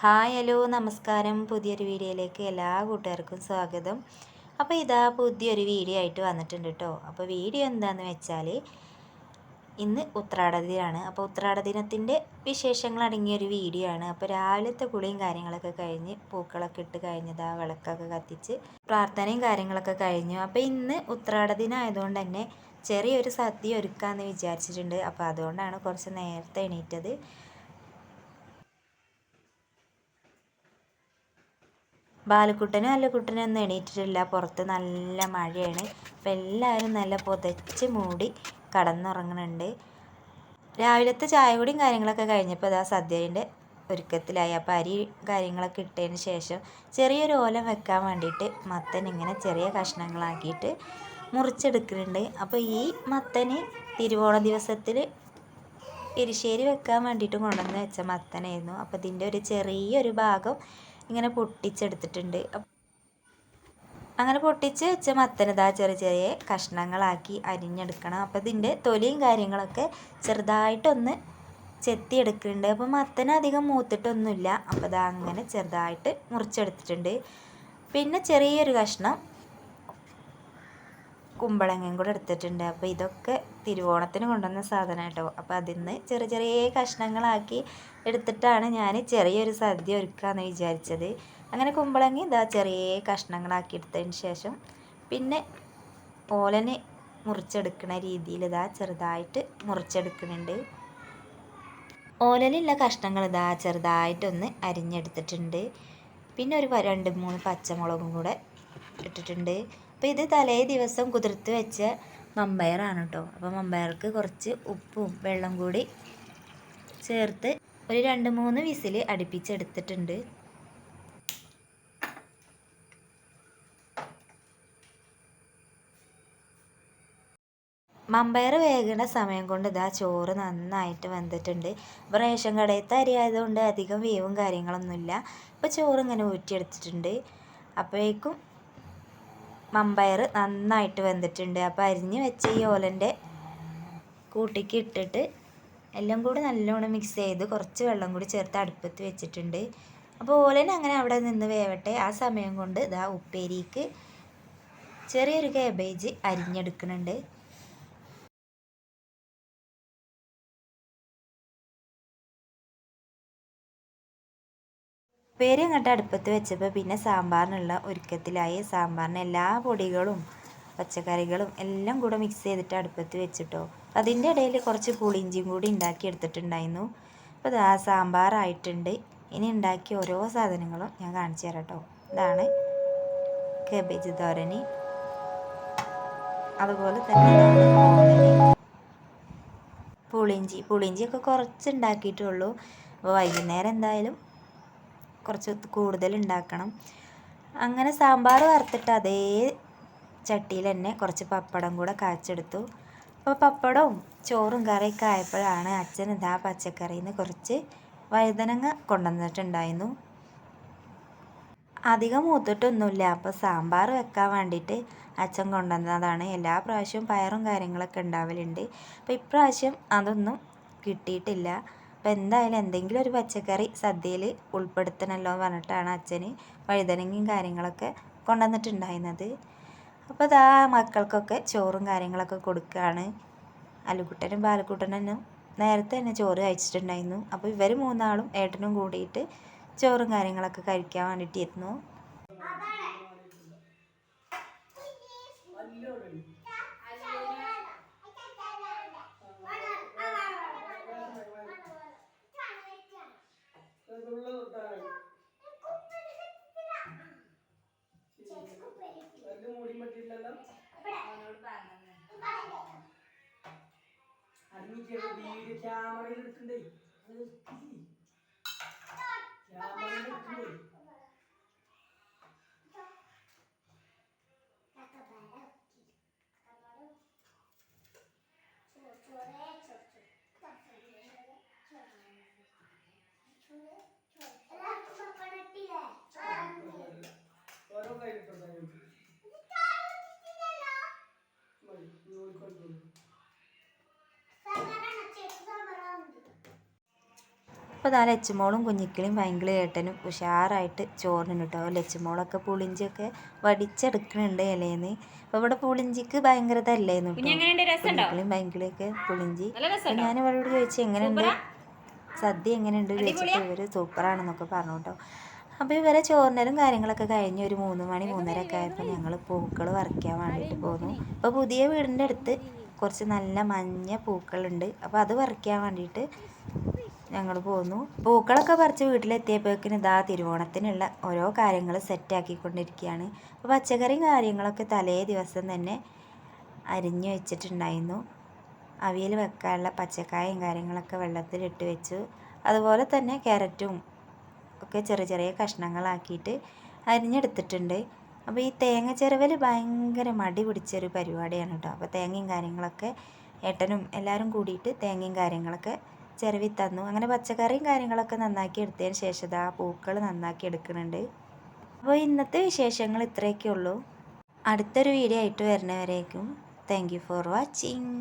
Hi hello നമസ്കാരം. പുതിയൊരു വീഡിയോയിലേക്ക് എല്ലാ കൂട്ടുകാർക്കും സ്വാഗതം. അപ്പോൾ ഇതാ പുതിയൊരു വീഡിയോ ആയിട്ട് വന്നിട്ടുണ്ട് കേട്ടോ. അപ്പോൾ വീഡിയോ എന്താണെന്ന് വെച്ചാൽ ഇന്ന് ഉത്രാട ദിനമാണ് അപ്പോൾ ഉത്രാട ദിനത്തിന്റെ വിശേഷങ്ങൾ അടങ്ങിയ ഒരു വീഡിയോ ആണ്. അപ്പോൾ രാവിലത്തെ കുളിയും കാര്യങ്ങളൊക്കെ കഴിഞ്ഞ് പൂക്കളൊക്കെ ഇട്ട് കഴിഞ്ഞതാ വിളക്കൊക്കെ കത്തിച്ച് പ്രാർത്ഥനയും കാര്യങ്ങളൊക്കെ കഴിഞ്ഞു. അപ്പോൾ ഇന്ന് ഉത്രാട ദിനം ആയതുകൊണ്ട് തന്നെ ചെറിയൊരു സദ്യ ഒരുക്കാമെന്ന് വിചാരിച്ചിട്ടുണ്ട്. അപ്പോൾ അതുകൊണ്ടാണ് കുറച്ച് നേരത്തെ എണീറ്റത്. ബാലക്കുട്ടനും അല്ലക്കുട്ടനും ഒന്നും എണീറ്റിട്ടില്ല. പുറത്ത് നല്ല മഴയാണ്. അപ്പം എല്ലാവരും നല്ല പുതച്ച് മൂടി കടന്നുറങ്ങുന്നുണ്ട് രാവിലത്തെ ചായ കുടിയും കാര്യങ്ങളൊക്കെ കഴിഞ്ഞപ്പോൾ അതാ സദ്യന്റെ ഒരുക്കത്തിലായി. അപ്പോൾ അരി കാര്യങ്ങളൊക്കെ ഇട്ടതിന് ശേഷം ചെറിയൊരു ഓലം വെക്കാൻ വേണ്ടിയിട്ട് മത്തൻ ഇങ്ങനെ ചെറിയ കഷ്ണങ്ങളാക്കിയിട്ട് മുറിച്ചെടുക്കുന്നുണ്ട്. അപ്പോൾ ഈ മത്തന് തിരുവോണ ദിവസത്തിൽ എരിശ്ശേരി വെക്കാൻ വേണ്ടിയിട്ട് കൊണ്ടുവന്ന് വെച്ച മത്തനായിരുന്നു. അപ്പോൾ ഇതിന്റെ ഒരു ചെറിയൊരു ഭാഗം ഇങ്ങനെ പൊട്ടിച്ചെടുത്തിട്ടുണ്ട്. അങ്ങനെ പൊട്ടിച്ച് വെച്ച മത്തനതാ ചെറിയ ചെറിയ കഷ്ണങ്ങളാക്കി അരിഞ്ഞെടുക്കണം. അപ്പോൾ ഇതിന്റെ തൊലിയും കാര്യങ്ങളൊക്കെ ചെറുതായിട്ടൊന്ന് ചെത്തിയെടുക്കുന്നുണ്ട്. അപ്പോൾ മത്തന അധികം മൂത്തിട്ടൊന്നുമില്ല. അപ്പോൾ ഇതാ അങ്ങനെ ചെറുതായിട്ട് മുറിച്ചെടുത്തിട്ടുണ്ട്. പിന്നെ ചെറിയൊരു കഷ്ണം കുമ്പളങ്ങയും കൂടെ എടുത്തിട്ടുണ്ട്. അപ്പോൾ ഇതൊക്കെ തിരുവോണത്തിന് കൊണ്ടുവന്ന സാധനം കേട്ടോ. അപ്പോൾ അതിൽ നിന്ന് ചെറിയ ചെറിയ കഷ്ണങ്ങളാക്കി എടുത്തിട്ടാണ് ഞാൻ ചെറിയൊരു സദ്യ ഒരുക്കാമെന്ന് വിചാരിച്ചത്. അങ്ങനെ കുമ്പളങ്ങി ഇതാ ചെറിയ കഷ്ണങ്ങളാക്കി എടുത്തതിന് ശേഷം പിന്നെ ഓലന് മുറിച്ചെടുക്കുന്ന രീതിയിൽ ഇതാ ചെറുതായിട്ട് മുറിച്ചെടുക്കുന്നുണ്ട്. ഓലനുള്ള കഷ്ണങ്ങൾ ഇതാ ചെറുതായിട്ടൊന്ന് അരിഞ്ഞെടുത്തിട്ടുണ്ട്. പിന്നെ ഒരു രണ്ട് മൂന്ന് പച്ചമുളകും കൂടെ ഇട്ടിട്ടുണ്ട്. അപ്പോൾ ഇത് തലേ ദിവസം കുതിർത്ത് വെച്ച മമ്പയറാണ് കേട്ടോ അപ്പോൾ മമ്പയർക്ക് കുറച്ച് ഉപ്പും വെള്ളം കൂടി ചേർത്ത് ഒരു രണ്ട് മൂന്ന് വിസിൽ അടുപ്പിച്ചെടുത്തിട്ടുണ്ട്. മമ്പയർ വേകുന്ന സമയം കൊണ്ട് ഇതാ ചോറ് നന്നായിട്ട് വെന്തിട്ടുണ്ട്. ഇപ്പോൾ റേഷൻ കടയത്തെ അരി ആയതുകൊണ്ട് അധികം വേവും കാര്യങ്ങളൊന്നുമില്ല. ഇപ്പോൾ ചോറ് ഇങ്ങനെ ഊറ്റിയെടുത്തിട്ടുണ്ട്. അപ്പോഴേക്കും മമ്പയർ നന്നായിട്ട് വെന്തിട്ടുണ്ട്. അപ്പോൾ അരിഞ്ഞ് വെച്ച ഈ ഓലന്റെ കൂട്ടിക്ക് ഇട്ടിട്ട് എല്ലാം കൂടി നല്ലോണം മിക്സ് ചെയ്ത് കുറച്ച് വെള്ളം കൂടി ചേർത്ത് അടുപ്പത്ത് വെച്ചിട്ടുണ്ട്. അപ്പോൾ ഓലൻ അങ്ങനെ അവിടെ നിന്ന് വേവട്ടെ. ആ സമയം കൊണ്ട് ഇതാ ഉപ്പേരിക്ക് ചെറിയൊരു കേബേജ് അരിഞ്ഞെടുക്കുന്നുണ്ട്. ഉപ്പേരി അങ്ങോട്ട് അടുപ്പത്ത് വെച്ചപ്പോൾ പിന്നെ സാമ്പാറിനുള്ള ഒരുക്കത്തിലായി. സാമ്പാറിന് എല്ലാ പൊടികളും പച്ചക്കറികളും എല്ലാം കൂടെ മിക്സ് ചെയ്തിട്ട് അടുപ്പത്ത് വെച്ചിട്ടോ. അതിന്റെ ഇടയിൽ കുറച്ച് പുളിഞ്ചിയും കൂടി ഉണ്ടാക്കി എടുത്തിട്ടുണ്ടായിരുന്നു. അപ്പോൾ ആ സാമ്പാറായിട്ടുണ്ട് ഇനി ഉണ്ടാക്കിയ ഓരോ സാധനങ്ങളും ഞാൻ കാണിച്ചു തരാം കേട്ടോ. ഇതാണ് കേബേജ് തോരനി അതുപോലെ തന്നെ പുളിഞ്ചി പുളിഞ്ചിയൊക്കെ കുറച്ച് ഉണ്ടാക്കിയിട്ടുള്ളൂ അപ്പോൾ വൈകുന്നേരം എന്തായാലും കുറച്ച് കൂടുതൽ ഉണ്ടാക്കണം. അങ്ങനെ സാമ്പാർ വറുത്തിട്ട് അതേ ചട്ടിയിൽ തന്നെ കുറച്ച് പപ്പടം കൂടെ കാച്ചെടുത്തു. അപ്പോൾ പപ്പടവും ചോറും കറിയൊക്കെ ആയപ്പോഴാണ് അച്ഛൻ ഇതാ പച്ചക്കറിയിൽ നിന്ന് കുറച്ച് വഴുതനങ്ങ കൊണ്ടുവന്നിട്ടുണ്ടായിരുന്നു. അധികം മൂത്തിട്ടൊന്നുമില്ല. അപ്പോൾ സാമ്പാർ വെക്കാൻ വേണ്ടിയിട്ട് അച്ഛൻ കൊണ്ടുവന്നതാണ്. എല്ലാ പ്രാവശ്യവും പയറും കാര്യങ്ങളൊക്കെ ഉണ്ടാവലുണ്ട്. അപ്പോൾ ഇപ്രാവശ്യം അതൊന്നും കിട്ടിയിട്ടില്ല. അപ്പോൾ എന്തായാലും എന്തെങ്കിലും ഒരു പച്ചക്കറി സദ്യയിൽ ഉൾപ്പെടുത്തണമല്ലോ എന്ന് പറഞ്ഞിട്ടാണ് അച്ഛന് വഴുതനങ്ങയും കാര്യങ്ങളൊക്കെ കൊണ്ടുവന്നിട്ടുണ്ടായിരുന്നത്. അപ്പോൾ ഇതാ മക്കൾക്കൊക്കെ ചോറും കാര്യങ്ങളൊക്കെ കൊടുക്കുകയാണ്. അലുക്കുട്ടനും ബാലക്കുട്ടനും നേരത്തെ തന്നെ ചോറ് കഴിച്ചിട്ടുണ്ടായിരുന്നു. അപ്പോൾ ഇവർ മൂന്നാളും ഏട്ടനും കൂടിയിട്ട് ചോറും കാര്യങ്ങളൊക്കെ കഴിക്കാൻ വേണ്ടിയിട്ടിരുന്നു ఇది క్యామరా ఇరుతుంది క్యామరా ఇరుతుంది Thank you. അപ്പോൾ ഇതാ ലച്ചുമോളും കുഞ്ഞിക്കിളിയും ഭയങ്കര ഏട്ടനും ഉഷാറായിട്ട് ചോറിന് കേട്ടോ ലച്ചുമോളൊക്കെ പുളിഞ്ചിയൊക്കെ വടിച്ചെടുക്കുന്നുണ്ട് ഇലയിന്ന്. അപ്പോൾ ഇവിടെ പുളിഞ്ചിക്ക് ഭയങ്കര തല്ലേന്നു കുഞ്ഞിക്കിളിയും ഭയങ്കരയൊക്കെ പുളിഞ്ചി. ഞാൻ ഇവളോട് ചോദിച്ചു എങ്ങനെയുണ്ട്? സദ്യ എങ്ങനെയുണ്ട്? ചോദിച്ചിട്ട് ഇവർ സൂപ്പറാണെന്നൊക്കെ പറഞ്ഞു കേട്ടോ അപ്പോൾ ഇവരെ ചോറിനും കാര്യങ്ങളൊക്കെ കഴിഞ്ഞ് ഒരു മൂന്ന് മണി മൂന്നര ഒക്കെ ആയപ്പോൾ ഞങ്ങൾ പൂക്കൾ പറിക്കാൻ വേണ്ടിയിട്ട് പോന്നു. അപ്പോൾ പുതിയ വീടിന്റെ അടുത്ത് കുറച്ച് നല്ല മഞ്ഞ പൂക്കളുണ്ട്. അപ്പോൾ അത് പറിക്കാൻ വേണ്ടിയിട്ട് ഞങ്ങൾ പോന്നു. പൂക്കളൊക്കെ പറിച്ച് വീട്ടിലെത്തിയപ്പോഴേക്കിന് ഇതാ തിരുവോണത്തിനുള്ള ഓരോ കാര്യങ്ങൾ സെറ്റാക്കിക്കൊണ്ടിരിക്കുകയാണ്. അപ്പോൾ പച്ചക്കറിയും കാര്യങ്ങളൊക്കെ തലേ ദിവസം തന്നെ അരിഞ്ഞു വെച്ചിട്ടുണ്ടായിരുന്നു. അവിയൽ വെക്കാനുള്ള പച്ചക്കായും കാര്യങ്ങളൊക്കെ വെള്ളത്തിലിട്ട് വെച്ചു. അതുപോലെ തന്നെ ക്യാരറ്റും ഒക്കെ ചെറിയ ചെറിയ കഷ്ണങ്ങളാക്കിയിട്ട് അരിഞ്ഞെടുത്തിട്ടുണ്ട്. അപ്പോൾ ഈ തേങ്ങ ചിരവൽ ഭയങ്കര മടി പിടിച്ചൊരു പരിപാടിയാണ് കേട്ടോ. അപ്പോൾ തേങ്ങയും കാര്യങ്ങളൊക്കെ ഏട്ടനും എല്ലാവരും കൂടിയിട്ട് തേങ്ങയും കാര്യങ്ങളൊക്കെ ചിരവി തന്നു. അങ്ങനെ പച്ചക്കറിയും കാര്യങ്ങളൊക്കെ നന്നാക്കി എടുത്തതിന് ശേഷം ഇതാ പൂക്കൾ നന്നാക്കി എടുക്കുന്നുണ്ട്. അപ്പോൾ ഇന്നത്തെ വിശേഷങ്ങൾ ഇത്രയൊക്കെ ഉള്ളൂ അടുത്തൊരു വീഡിയോ ആയിട്ട് വരുന്നവരേക്കും. Thank you for watching